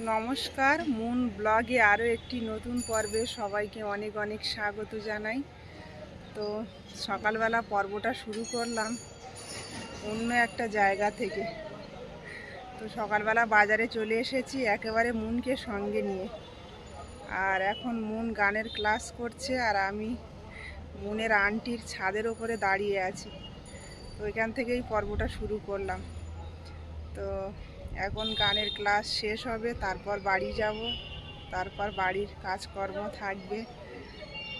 নমস্কার, মুন ব্লগে আরও একটি নতুন পর্বে সবাইকে অনেক অনেক স্বাগত জানাই। তো সকালবেলা পর্বটা শুরু করলাম অন্য একটা জায়গা থেকে। তো সকালবেলা বাজারে চলে এসেছি একেবারে মুনকে সঙ্গে নিয়ে। আর এখন মুন গানের ক্লাস করছে আর আমি মুনের আন্টির ছাদের ওপরে দাঁড়িয়ে আছি। তো এখান থেকেই পর্বটা শুরু করলাম। তো এখন গানের ক্লাস শেষ হবে, তারপর বাড়ি যাব, তারপর বাড়ির কাজকর্ম থাকবে।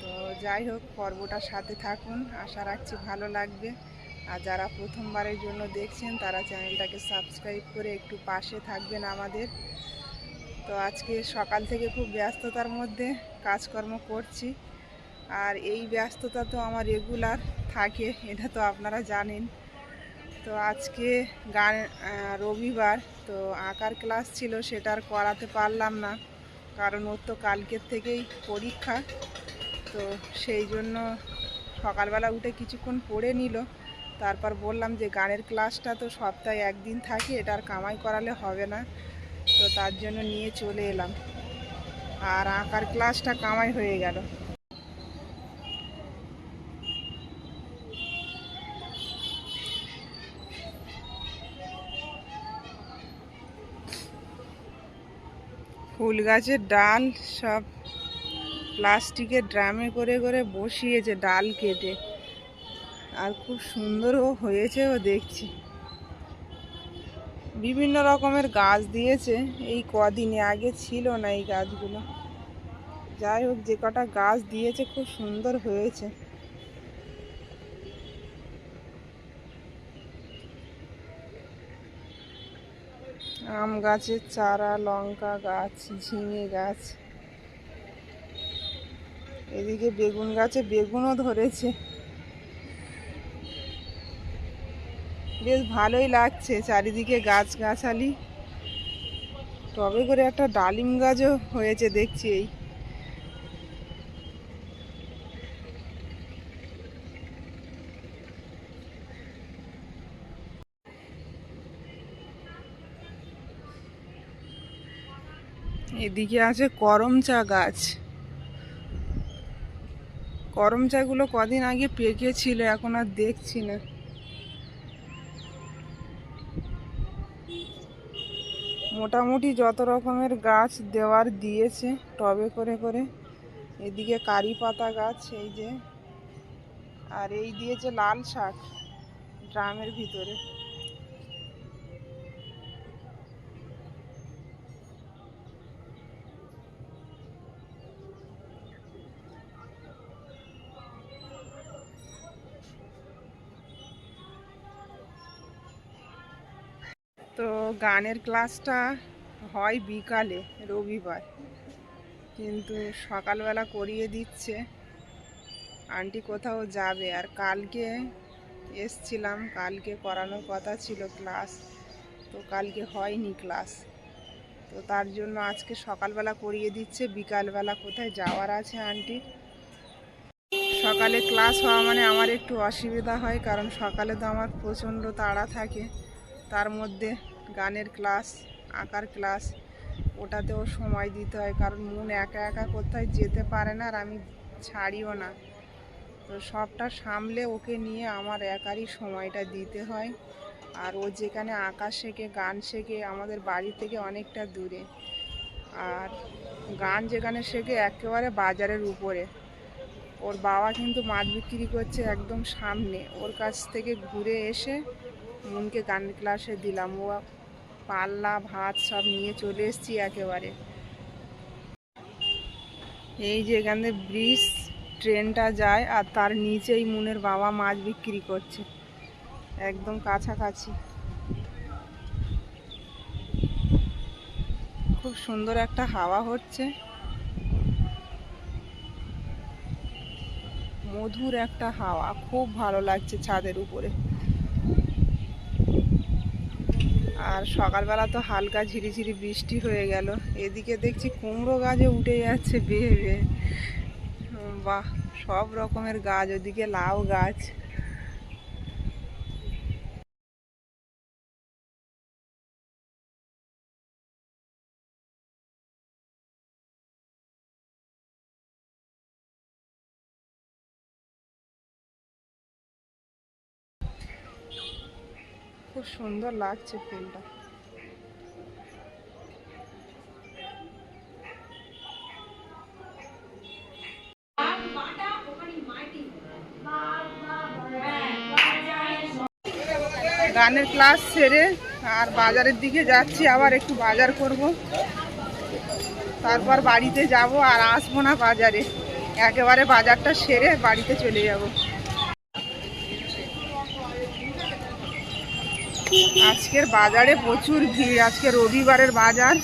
তো যাই হোক পর্বটার সাথে থাকুন, আশা রাখছি ভালো লাগবে। আর যারা প্রথমবারের জন্য দেখছেন, তারা চ্যানেলটাকে সাবস্ক্রাইব করে একটু পাশে থাকবেন আমাদের। তো আজকে সকাল থেকে খুব ব্যস্ততার মধ্যে কাজকর্ম করছি। আর এই ব্যস্ততা তো আমার রেগুলার থাকে, এটা তো আপনারা জানেন। তো আজকে গান রবিবার, তো আঁকার ক্লাস ছিল, সেটা আর করাতে পারলাম না, কারণ ওর তো কালকের থেকেই পরীক্ষা, তো সেই জন্য সকালবেলা উঠে কিছুক্ষণ পড়ে নিল, তারপর বললাম যে গানের ক্লাসটা তো সপ্তাহে একদিন থাকে, এটা আর কামাই করালে হবে না, তো তার জন্য নিয়ে চলে এলাম, আর আঁকার ক্লাসটা কামাই হয়ে গেল। ফুল গাছের ডাল সব প্লাস্টিকের ড্রামে করে করে বসিয়েছে ডাল কেটে। আর খুব সুন্দরও হয়েছে ও দেখছি। বিভিন্ন রকমের গাছ দিয়েছে। এই কদিনে আগে ছিল না এই গাছগুলো। যাই হোক, যে কটা গাছ দিয়েছে খুব সুন্দর হয়েছে। আম গাছের চারা, লঙ্কা গাছ, ঝিঙে গাছ। এদিকে বেগুন গাছে বেগুনও ধরেছে। বেশ ভালোই লাগছে চারিদিকে গাছ গাছালি তবে করে একটা ডালিম গাছও হয়েছে দেখছি এই। এদিকে আছে করম চা গাছ। করম চাগুলো কদিন আগে পেকেছিল, এখন আর দেখছি না। মোটামুটি যত রকমের গাছ দেওয়ার দিয়েছে, টবে করে করে। এদিকে কারি পাতা গাছ, এই যে। আর এই দিয়েছে লাল শাক, ড্রামের ভিতরে। গানের ক্লাসটা হয় বিকালে, রবিবার। কিন্তু সকালবেলা করিয়ে দিচ্ছে। আন্টি কোথাও যাবে? আর কালকে এসছিলাম, কালকে করানোর কথা ছিল ক্লাস। তো কালকে হয়নি ক্লাস। তো তার জন্য আজকে সকালবেলা করিয়ে দিচ্ছে, বিকালবেলা কোথায় যাওয়ার আছে আন্টি? সকালে ক্লাস হওয়া মানে আমার একটু অসুবিধা হয়, কারণ সকালে তো আমার প্রচণ্ড তাড়া থাকে। তার মধ্যে গানের ক্লাস, আঁকার ক্লাস, ওটাতেও সময় দিতে হয় কারণ মন একা একা কোথায় যেতে পারে না আর আমি ছাড়িও না। তো সবটা সামলে ওকে নিয়ে আমার একারই সময়টা দিতে হয়। আর ও যেখানে আঁকা শেখে, গান শেখে, আমাদের বাড়ি থেকে অনেকটা দূরে। আর গান যেখানে শেখে একেবারে বাজারের উপরে। ওর বাবা কিন্তু মাছ বিক্রি করছে একদম সামনে। ওর কাছ থেকে ঘুরে এসে মনকে গান ক্লাসে দিলাম। ও পাল্লা, ভাত সব নিয়ে চলে এসেছি একেবারে। এই যে এখানে ব্রিজ, ট্রেনটা যায় আর তার নিচেই মুনের বাবা মাছ বিক্রি করছে। একদম কাছাকাছি। খুব সুন্দর একটা হাওয়া হচ্ছে। মধুর একটা হাওয়া, খুব ভালো লাগছে ছাদের উপরে। আর সকালবেলা তো হালকা ঝিরিঝিরি বৃষ্টি হয়ে গেল। এদিকে দেখছি কুমড়ো গাছও উঠে যাচ্ছে বেয়ে বেয়ে। বাহ, সব রকমের গাছ, ওদিকে লাউ গাছ। সুন্দর লাগছে ফুলটা গানের ক্লাস সেরে আর বাজারের দিকে যাচ্ছি, আবার একটু বাজার করব। তারপর বাড়িতে যাব আর আসব না বাজারে। একেবারে বাজারটা সেরে বাড়িতে চলে যাব। আজকের বাজারে প্রচুর ভিড় আজকে রবিবারের বাজার।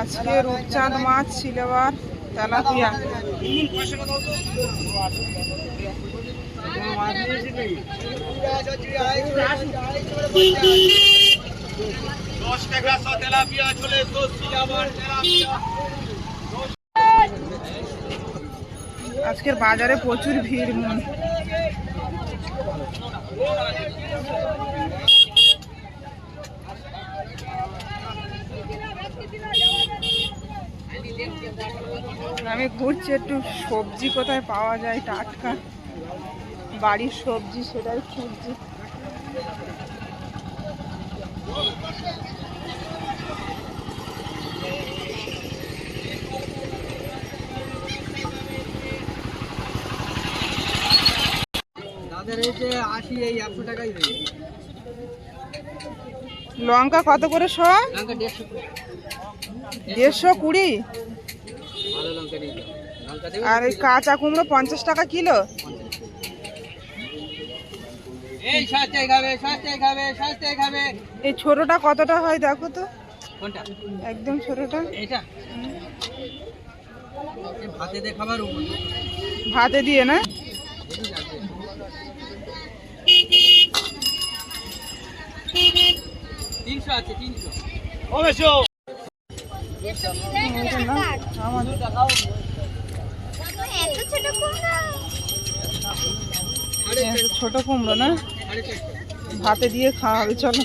আজকে রূপচাঁদ মাছ সিলেবার তেলাপিয়া। আজকের বাজারে প্রচুর ভিড় মন। আমি ঘুরছি একটু সবজি কোথায় পাওয়া যায় টাটকা। বাড়ির সবজি সেটাই খুঁজছি লঙ্কা কত করে শোয়া দেড়শো কুড়ি। আর এই কাঁচা কুমড়ো পঞ্চাশ টাকা কিলো? এই ছোটটা কতটা হয় দেখো তো? কোনটা? একদম ছোটটা। ভাতে দিয়ে খাবার ভাতে দিয়ে না? তিনশো আছে তিনশো। ছোট কুমড়ো না? ভাতে দিয়ে খাওয়া হবে চলো।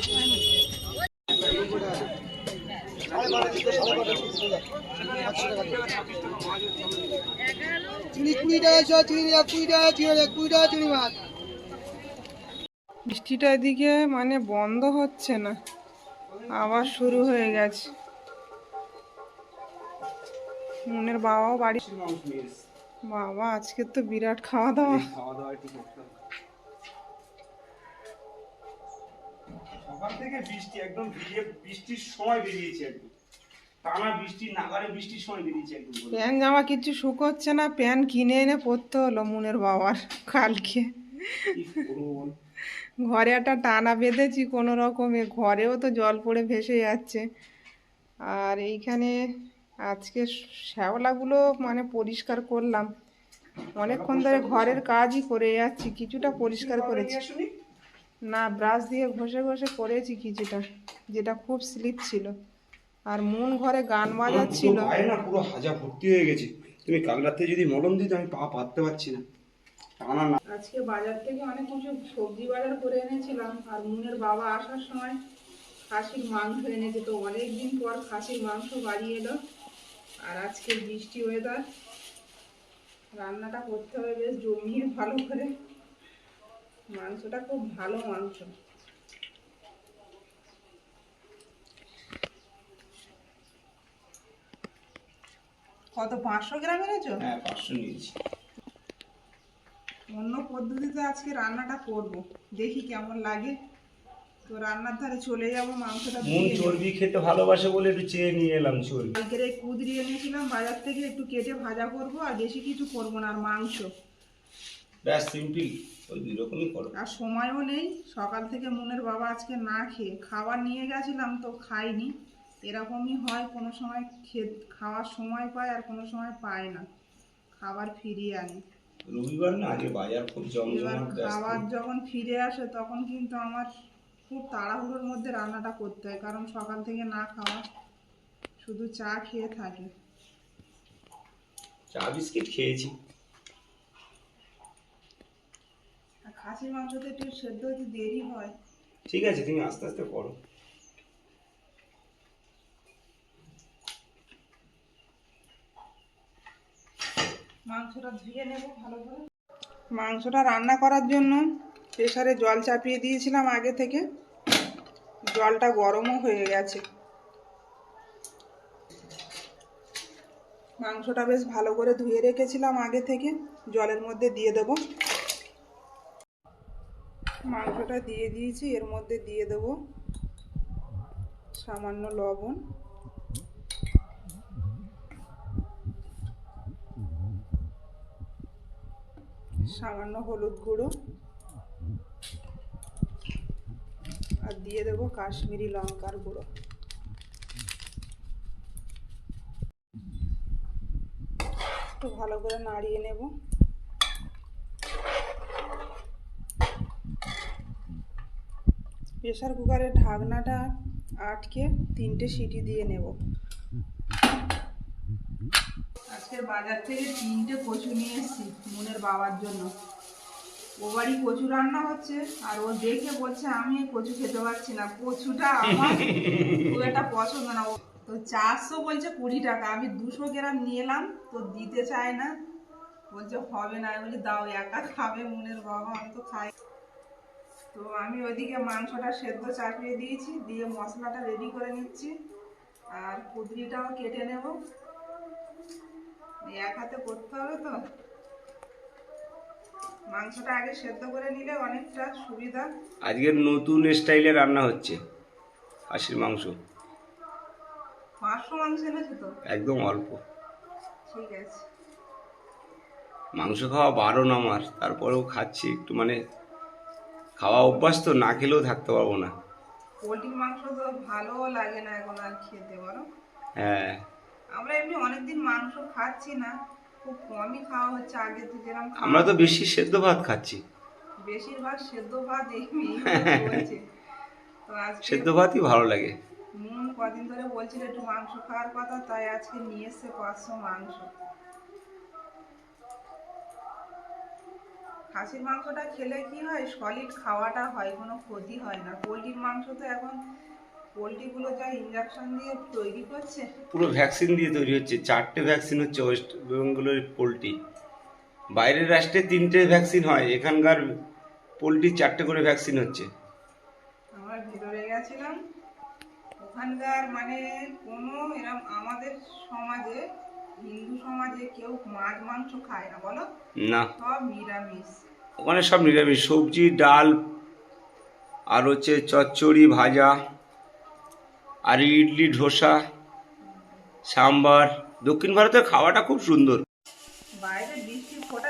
বৃষ্টিটা এদিকে মানে বন্ধ হচ্ছে না আবার শুরু হয়ে গেছে। মনের বাবাও বাড়ি বাবা আজকে তো বিরাট খাওয়া দাওয়া। সকাল থেকে বৃষ্টি একদম ভিজে বৃষ্টির সময় বেরিয়েছে একদম। টানা বৃষ্টি নাগারে বৃষ্টির সময় বেরিয়েছে একদম বলে। জামা কিছু শুকোচ্ছে না প্যান কিনে এনে পরতে হলো মুনের বাবার কালকে? ঘরে একটা টানা বেঁধেছি কোনো রকমে ঘরেও তো জল পড়ে ভেসে যাচ্ছে। আর এইখানে আজকে শ্যাওলাগুলো মানে পরিষ্কার করলাম। অনেকক্ষণ ধরে ঘরের কাজই করে যাচ্ছি কিছুটা পরিষ্কার করেছি। না ব্রাশ দিয়ে ঘষে ঘষে করেছি কিছুটা যেটা খুব স্লিপ ছিল। আর মন ঘরে গান বাজাচ্ছিল। না পুরো হাজা ভর্তি হয়ে গেছে। তুমি কাল রাতে যদি মলম দিতে আমি পা পাততে পারছি না। টানা না আজকে বাজার থেকে অনেক কিছু সবজি বাজার করে এনেছিলাম আর মুনের বাবা আসার সময় খাসির মাংস এনেছে তো অনেক দিন পর খাসির মাংস বাড়ি এলো। আর আজকে বৃষ্টি ওয়েদার রান্নাটা করতে হবে বেশ জমিয়ে ভালো করে। মাংসটা খুব ভালো মাংস। কত পাঁচশো গ্রাম এনেছো? হ্যাঁ পাঁচশো নিয়েছি। অন্য পদ্ধতিতে আজকে রান্নাটা করব। দেখি কেমন লাগে। তো রান্নার ধারে চলে যাব মাংসটা মন চর্বি খেতে ভালোবাসে বলে একটু চেয়ে নিয়ে এলাম চর্বি। কালকের এই কুদরি এনেছিলাম বাজার থেকে একটু কেটে ভাজা করব আর বেশি কিছু করব না আর মাংস। ব্যাস সিম্পল। ওই দুই রকমই করো। আর সময়ও নেই সকাল থেকে মনের বাবা আজকে না খেয়ে খাবার নিয়ে গেছিলাম তো খাইনি এরকমই হয় কোনো সময় খে খাওয়ার সময় পায় আর কোনো সময় পায় না খাবার ফিরিয়ে আনি। রবিবার না আজকে বাজার খুব জমজমাট খাবার যখন ফিরে আসে তখন কিন্তু আমার খুব তাড়াহুড়োর মধ্যে রান্নাটা করতে হয় কারণ সকাল থেকে না খাওয়া শুধু চা খেয়ে থাকে। চা বিস্কিট খেয়েছি। খাসির মাংসতে একটু সেদ্ধ হতে দেরি হয়। ঠিক আছে তুমি আস্তে আস্তে করো। মাংসটা ধুয়ে নেব ভালো করে। মাংসটা রান্না করার জন্য প্রেসারে জল চাপিয়ে দিয়েছিলাম আগে থেকে। জলটা গরমও হয়ে গেছে। মাংসটা বেশ ভালো করে ধুয়ে রেখেছিলাম আগে থেকে। জলের মধ্যে দিয়ে দেব। মাংসটা দিয়ে দিয়েছি, এর মধ্যে দিয়ে দেব সামান্য লবণ। সামান্য হলুদ গুঁড়ো। আর দিয়ে দেব কাশ্মীরি লঙ্কার গুঁড়ো। একটু ভালো করে নাড়িয়ে নেব। প্রেসার কুকারের ঢাকনাটা আটকে তিনটে সিটি দিয়ে নেব। আজকের বাজার থেকে তিনটে কচু নিয়ে এসেছি মনের বাবার জন্য। ও বাড়ি কচু রান্না হচ্ছে, আর ও দেখে বলছে, আমি কচু খেতে পারছি না। কচুটা আমার খুব একটা পছন্দ না। তো চারশো বলছে কুড়ি টাকা। আমি দুশো গ্রাম নিয়ে এলাম তো দিতে চায় না। বলছে, হবে না। বলি, দাও, একা খাবে মনের বাবা, আমি তো খাই। তো আমি ওইদিকে মাংসটা সেদ্ধ চাপিয়ে দিয়েছি দিয়ে মশলাটা রেডি করে নিচ্ছি। আর কুদরিটাও কেটে নেব। এক হাতে করতে হবে তো। মাংসটা আগে সেদ্ধ করে নিলে অনেকটা সুবিধা। আজকের নতুন স্টাইলে রান্না হচ্ছে খাসির মাংস। পাঁচশো মাংস এনেছে তো? একদম অল্প। ঠিক আছে। মাংস খাওয়া বারণ আমার তারপরেও খাচ্ছি একটু মানে খাওয়া অভ্যাস তো না খেলেও থাকতে পারব না। পোলট্রির মাংস তো ভালোও লাগে না এখন আর খেতে বলো? হ্যাঁ। আমরা এমনি অনেকদিন মাংস খাচ্ছি না খুব কমই খাওয়া হচ্ছে আগে তো যেরকম আমরা তো বেশি সেদ্ধ ভাত খাচ্ছি। বেশিরভাগ সেদ্ধ ভাত চলছে। সেদ্ধ ভাতই ভালো লাগে। মন কদিন ধরে বলছিল একটু মাংস খাওয়ার কথা তাই আজকে নিয়ে এসছে পাঁচশো মাংস। খাসির মাংসটা খেলে কি হয়? সলিড খাওয়াটা হয় কোনো ক্ষতি হয় না। পোলট্রির মাংস তো এখন পোলট্রিগুলো যা ইঞ্জেকশন দিয়ে তৈরি করছে। পুরো ভ্যাকসিন দিয়ে তৈরি হচ্ছে। চারটে ভ্যাকসিন হচ্ছে ওয়েস্ট বেঙ্গলের পোলট্রি। বাইরের রাষ্ট্রে তিনটে ভ্যাকসিন হয়। এখানকার পোলট্রি চারটে করে ভ্যাকসিন হচ্ছে। আমরা ভিতরে গেছিলাম। ওখানকার মানে কোনো এরকম আমাদের সমাজে হিন্দু সমাজে কেউ মাছ মাংস খায় না বলো? না। সব নিরামিষ। ওখানে সব নিরামিষ। সবজি, ডাল, আর হচ্ছে চচ্চড়ি, ভাজা, আর ইডলি, ধোসা, সাম্বার। দক্ষিণ ভারতের খাওয়াটা খুব সুন্দর। বাইরে বৃষ্টির ফোঁটা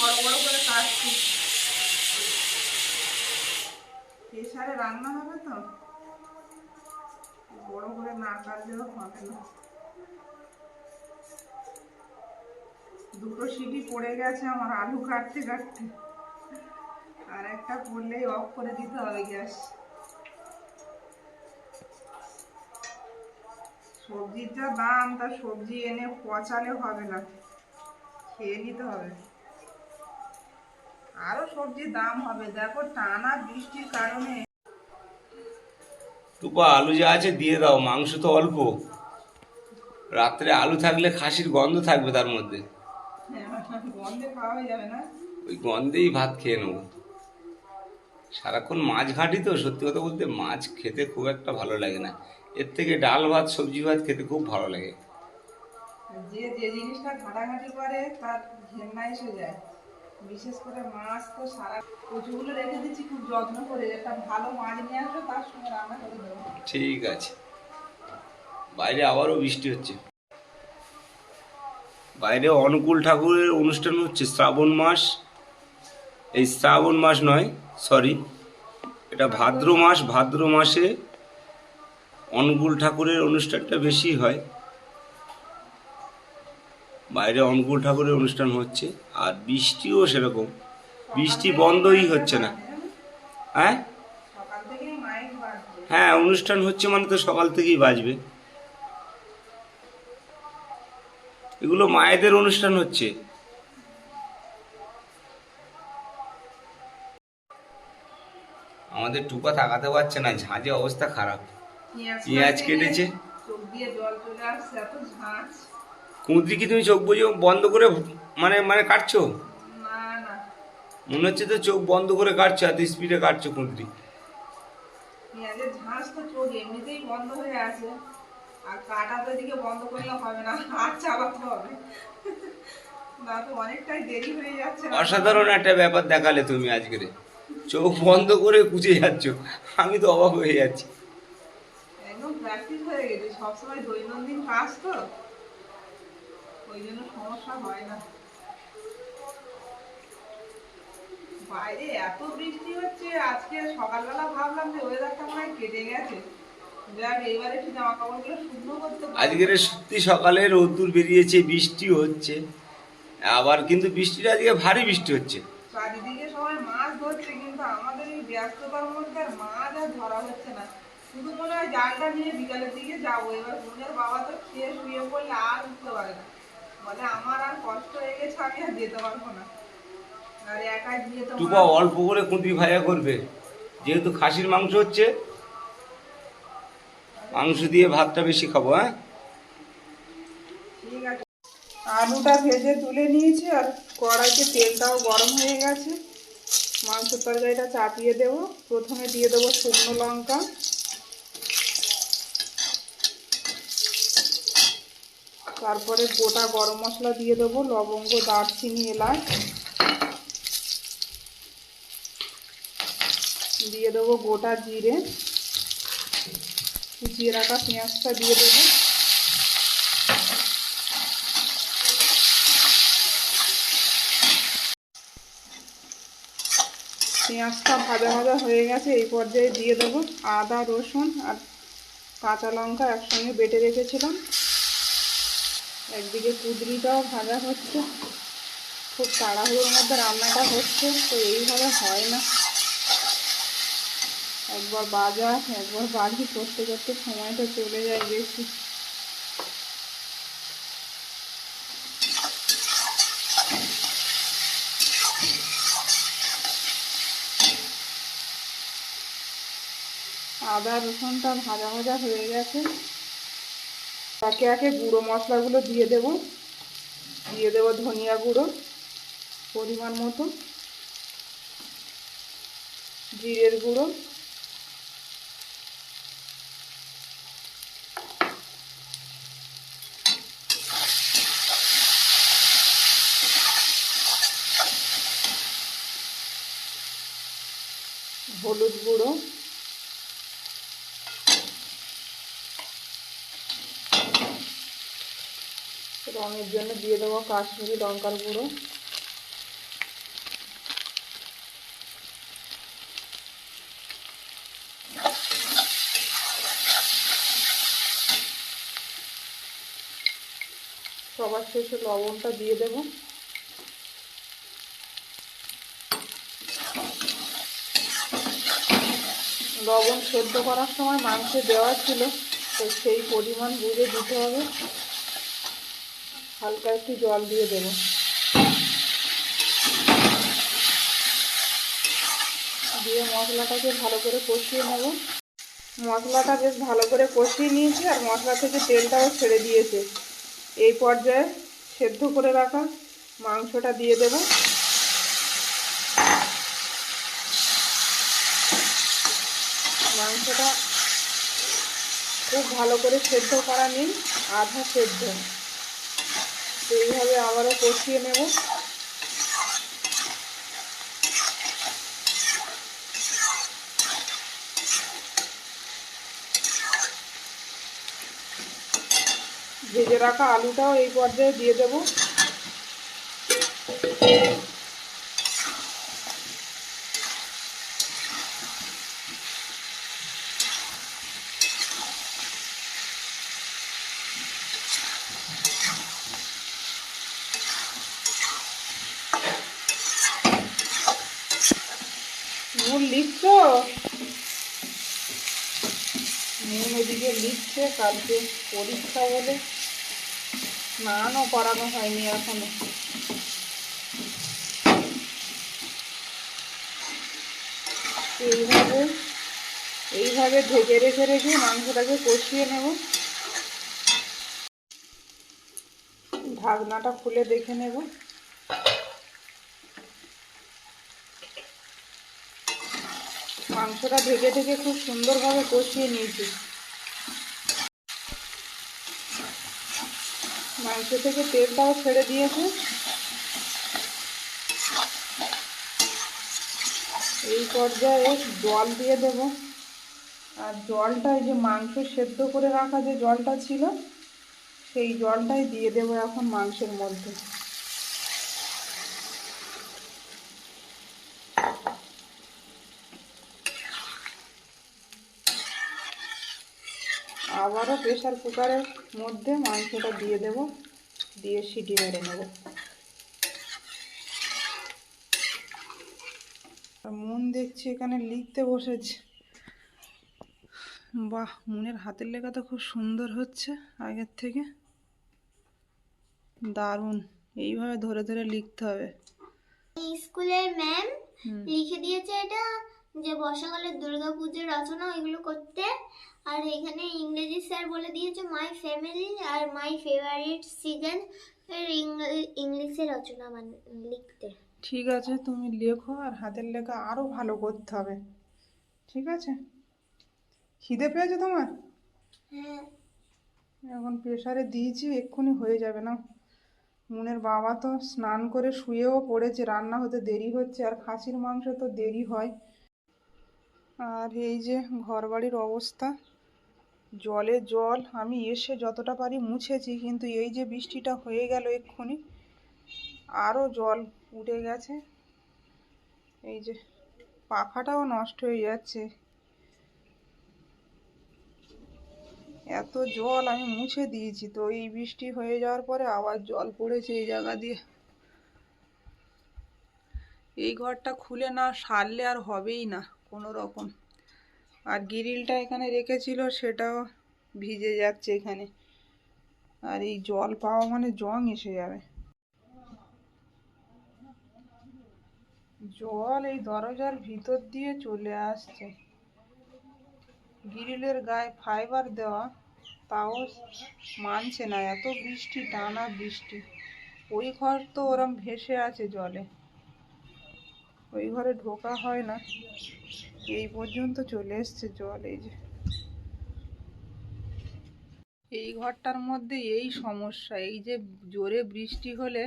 বড় বড় করে কাটছি। প্রেসারে রান্না না কাটলেও হবে না। দুটো সিটি পড়ে গেছে আমার আলু কাটতে কাটতে। আর একটা পড়লেই অফ করে দিতে হবে গ্যাস। সবজির যা দাম, তা সবজি এনে পচালে হবে না। খেয়ে নিতে হবে। আরও সবজির দাম হবে। দেখো টানা বৃষ্টির কারণে টুপা আলু যা আছে দিয়ে দাও, মাংস তো অল্প। রাত্রে আলু থাকলে খাসির গন্ধ থাকবে তার মধ্যে। ওই গন্ধেই ভাত খেয়ে নেব। সারাক্ষণ মাছ ঘাঁটি তো, সত্যি কথা বলতে মাছ খেতে খুব একটা ভালো লাগে না। এর থেকে ডাল ভাত, সবজি ভাত খেতে খুব ভালো লাগে। যে যে জিনিসটা ঘাটাঘাটি করে, তার ঘেন্না এসে যায়। বিশেষ করে মাছ তো সারা কচুগুলো রেখে দিচ্ছি, খুব যত্ন করে, একটা ভালো মাছ নিয়ে আসবে, তার সঙ্গে রান্না করে দেবো। ঠিক আছে। বাইরে আবারও বৃষ্টি হচ্ছে। বাইরে অনুকূল ঠাকুরের অনুষ্ঠান হচ্ছে শ্রাবণ মাস। এই শ্রাবণ মাস নয় সরি এটা ভাদ্র মাস। ভাদ্র মাসে অনুকূল ঠাকুরের অনুষ্ঠানটা বেশি হয়। বাইরে অনুকূল ঠাকুরের অনুষ্ঠান হচ্ছে আর বৃষ্টিও সেরকম। বৃষ্টি বন্ধই হচ্ছে না। হ্যাঁ? হ্যাঁ অনুষ্ঠান হচ্ছে মানে তো সকাল থেকেই বাজবে। এগুলো মায়েদের অনুষ্ঠান হচ্ছে। আমাদের টুকা তাকাতে পারছে না ঝাঁজে অবস্থা খারাপ। পেঁয়াজ কেটেছে চোখ দিয়ে জল চলে আসছে এত ঝাঁজ। কুঁদরি কি তুমি চোখ বুঝে বন্ধ করে মানে মানে কাটছো? না না। মনে হচ্ছে তো চোখ বন্ধ করে কাটছো এত স্পিডে কাটছো কুঁদরি অসাধারণ একটা ব্যাপার দেখালে তুমি আজকের চোখ বন্ধ করে কুচে যাচ্ছ আমি তো অবাক হয়ে যাচ্ছি। একদম প্র্যাকটিস হয়ে গেছে সবসময় দৈনন্দিন কাজ তো। ওই জন্য সমস্যা হয় না। বাইরে এত বৃষ্টি হচ্ছে আজকে সকালবেলা ভাবলাম যে ওয়েদারটা মনে হয় কেটে গেছে। আজকের সত্যি সকালে রোদ্দুর বেরিয়েছে বৃষ্টি হচ্ছে। আবার কিন্তু বৃষ্টিটা আজকে ভারী বৃষ্টি হচ্ছে। চারিদিকে সবাই মাছ ধরছে কিন্তু আমাদের এই ব্যস্ততার মধ্যে আর মাছ আর ধরা হচ্ছে না। শুধু মনে হয় জালটা নিয়ে বিকালের দিকে যাব এবার বাবা তো খেয়ে শুয়ে পড়লে আর উঠতে পারে না। বলে আমার আর কষ্ট হয়ে গেছে আমি আর যেতে পারব না। আর একাই গিয়ে তো টুপা অল্প করে কুঁদরি ভাজা করবে। যেহেতু খাসির মাংস হচ্ছে মাংস দিয়ে ভাতটা বেশি খাব হ্যাঁ? ঠিক আছে। আলুটা ভেজে তুলে নিয়েছি আর কড়াইতে তেলটাও গরম হয়ে গেছে। মাংসের তরকারিটা চাপিয়ে দেব। প্রথমে দিয়ে দেবো শুকনো লঙ্কা। তারপরে গোটা গরম মশলা দিয়ে দেবো, লবঙ্গ, দারচিনি, এলাচ। দিয়ে দেবো গোটা জিরে। কুচিয়ে রাখা পেঁয়াজটা দিয়ে দেবো। পেঁয়াজটা ভাজা ভাজা হয়ে গেছে, এই পর্যায়ে দিয়ে দেবো আদা, রসুন আর কাঁচা লঙ্কা একসঙ্গে বেটে রেখেছিলাম। একদিকে কুদরিটাও ভাজা হচ্ছে, খুব তাড়াহুড়োর মধ্যে রান্নাটা হচ্ছে, তো এইভাবে হয় না। একবার বাজা একবার বাড়ি, করতে করতে সময়টা চলে যায় বেশি। আদা, রসুনটা ভাজা ভাজা হয়ে গেছে। একে একে গুঁড়ো মশলাগুলো দিয়ে দেব। দিয়ে দেব ধনিয়া গুঁড়ো পরিমাণ মতো। জিরের গুঁড়ো। হলুদ গুঁড়ো। রঙের জন্য দিয়ে দেবো কাশ্মীরি লঙ্কার গুঁড়ো। সবার শেষে লবণটা দিয়ে দেবো। লবণ সেদ্ধ করার সময় মাংসে দেওয়া ছিল, তো সেই পরিমাণ বুঝে দিতে হবে। হালকা একটু জল দিয়ে দেবো। দিয়ে মশলাটাকে ভালো করে কষিয়ে নেব। মশলাটা বেশ ভালো করে কষিয়ে নিয়েছি আর মশলা থেকে তেলটাও ছেড়ে দিয়েছে। এই পর্যায়ে সেদ্ধ করে রাখা মাংসটা দিয়ে দেব। মাংসটা খুব ভালো করে সেদ্ধ করা নিন, আধা সেদ্ধ। তো এইভাবে আবারও কষিয়ে নেব। ভেজে রাখা আলুটাও এই পর্যায়ে দিয়ে দেব নুন লিখছ লিখছে কালকে পরীক্ষা বলে। স্নানও করানো হয়নি এখনও। এইভাবে এইভাবে ঢেকে রেখে রেখে মাংসটাকে কষিয়ে নেব। ঢাকনাটা খুলে দেখে নেব। মাংসটা ঢেকে ঢেকে খুব সুন্দরভাবে কষিয়ে নিয়েছি। মাংস থেকে তেলটাও ছেড়ে দিয়েছে। এই পর্যায়ে জল দিয়ে দেব। আর জলটা এই যে মাংস সেদ্ধ করে রাখা যে জলটা ছিল, সেই জলটাই দিয়ে দেবো এখন মাংসের মধ্যে। আবারও প্রেশার কুকারের মধ্যে মাংসটা দিয়ে দেব। দিয়ে সিটি মেরে নেব। মন দেখছি এখানে লিখতে বসেছে। বাহ মনের হাতের লেখা তো খুব সুন্দর হচ্ছে আগের থেকে। দারুণ এইভাবে ধরে ধরে লিখতে হবে। স্কুলের ম্যাম লিখে দিয়েছে এটা যে বর্ষাকালের দুর্গাপুজোর রচনা ওইগুলো করতে আর এখানে ইংরেজি স্যার বলে দিয়েছে মাই ফ্যামিলি আর মাই ফেভারিট সিজন ইংলিশে রচনা বান লিখতে। ঠিক আছে তুমি লেখো আর হাতের লেখা আরও ভালো করতে হবে। ঠিক আছে? খিদে পেয়েছে তোমার? হ্যাঁ। এখন প্রেসারে দিয়েছি এক্ষুনি হয়ে যাবে না। মনের বাবা তো স্নান করে শুয়েও পড়েছে রান্না হতে দেরি হচ্ছে আর খাসির মাংস তো দেরি হয়। আর এই যে ঘরবাড়ির অবস্থা। জলে জল, আমি এসে যতটা পারি মুছেছি, কিন্তু এই যে বৃষ্টিটা হয়ে গেল এক্ষুনি আরও জল উঠে গেছে। এই যে পাখাটাও নষ্ট হয়ে যাচ্ছে। এত জল আমি মুছে দিয়েছি তো, এই বৃষ্টি হয়ে যাওয়ার পরে আবার জল পড়েছে এই জায়গা দিয়ে। এই ঘরটা খুলে না, সারলে আর হবেই না কোনো রকম আর গিরিলটা এখানে রেখেছিল, সেটাও ভিজে যাচ্ছে এখানে। আর এই জল পাওয়া মানে জং এসে যাবে। জল এই দরজার ভিতর দিয়ে চলে আসছে। গ্রিলের গায়ে ফাইবার দেওয়া, তাও মানছে না। এত বৃষ্টি, টানা বৃষ্টি। ওই ঘর তো ওরম ভেসে আছে জলে। ওই ঘরে ঢোকা হয় না। এই পর্যন্ত চলে এসছে জল, এই যে। এই ঘরটার মধ্যে এই সমস্যা, এই যে জোরে বৃষ্টি হলে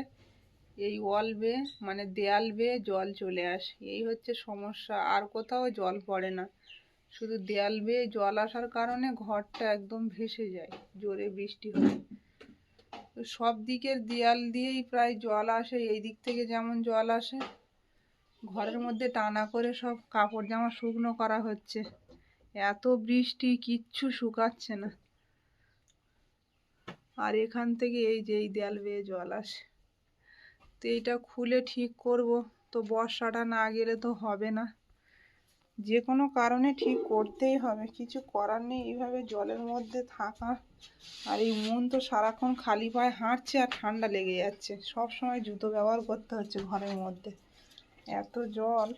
এই ওয়াল বেয়ে মানে দেয়াল বেয়ে জল চলে আসে। এই হচ্ছে সমস্যা, আর কোথাও জল পড়ে না। শুধু দেয়াল বেয়ে জল আসার কারণে ঘরটা একদম ভেসে যায়, জোরে বৃষ্টি হলে। সব দিকের দেয়াল দিয়েই প্রায় জল আসে, এই দিক থেকে যেমন জল আসে ঘরের মধ্যে টানা করে সব কাপড় জামা শুকনো করা হচ্ছে। এত বৃষ্টি, কিচ্ছু শুকাচ্ছে না। আর এখান থেকে এই যে এই দেয়াল বেয়ে জল আসে। তো এইটা খুলে ঠিক করব। তো বর্ষাটা না গেলে তো হবে না। যে কোনো কারণে ঠিক করতেই হবে। কিছু করার নেই। এইভাবে জলের মধ্যে থাকা। আর এই মন তো সারাক্ষণ খালি পায়ে হাঁটছে আর ঠান্ডা লেগে যাচ্ছে। সব সময় জুতো ব্যবহার করতে হচ্ছে ঘরের মধ্যে। এত জল।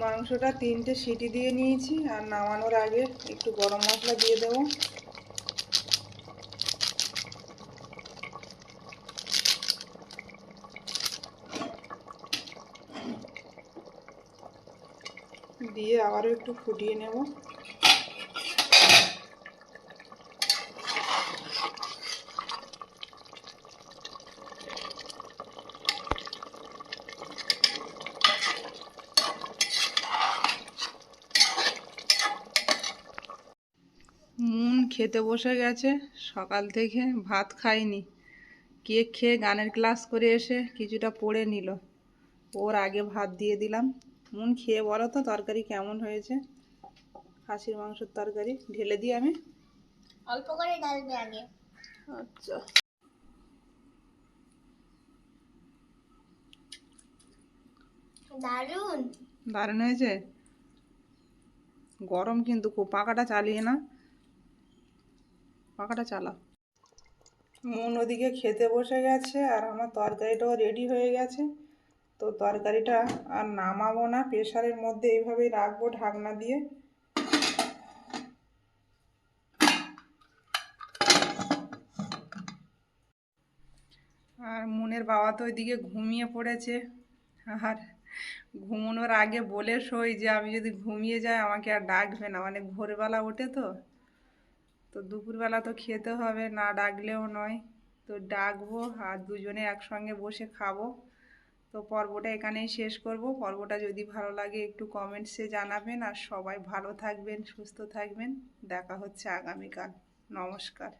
মাংসটা তিনটে সিটি দিয়ে নিয়েছি, আর নামানোর আগে একটু গরম মশলা দিয়ে দেবো। দিয়ে আবারও একটু ফুটিয়ে নেব মুন খেতে বসে গেছে। সকাল থেকে ভাত খায়নি কেক খেয়ে গানের ক্লাস করে এসে কিছুটা পড়ে নিল। ওর আগে ভাত দিয়ে দিলাম। মন খেয়ে বলো তো তরকারি কেমন হয়েছে? খাসির মাংসের তরকারি ঢেলে দিই আমি। অল্প করে ডালবে আগে। আচ্ছা। দারুণ দারুণ হয়েছে। গরম কিন্তু খুব। পাখাটা চালিয়ে না পাখাটা চালাও মন ওদিকে খেতে বসে গেছে আর আমার তরকারিটাও রেডি হয়ে গেছে। তো তরকারিটা আর নামাবো না প্রেশারের মধ্যে এইভাবেই রাখব ঢাকনা দিয়ে। আর মনের বাবা তো ওইদিকে ঘুমিয়ে পড়েছে। আর ঘুমানোর আগে বলে শোই যে, আমি যদি ঘুমিয়ে যাই, আমাকে আর ডাকবে না। মানে ভোরবেলা ওঠে তো। তো দুপুরবেলা তো খেতে হবে, না ডাকলেও নয়। তো ডাকবো আর দুজনে একসঙ্গে বসে খাব। তো পর্বটা এখানেই শেষ করব। পর্বটা যদি ভালো লাগে একটু কমেন্টসে জানাবেন। আর সবাই ভালো থাকবেন, সুস্থ থাকবেন। দেখা হচ্ছে আগামীকাল। নমস্কার।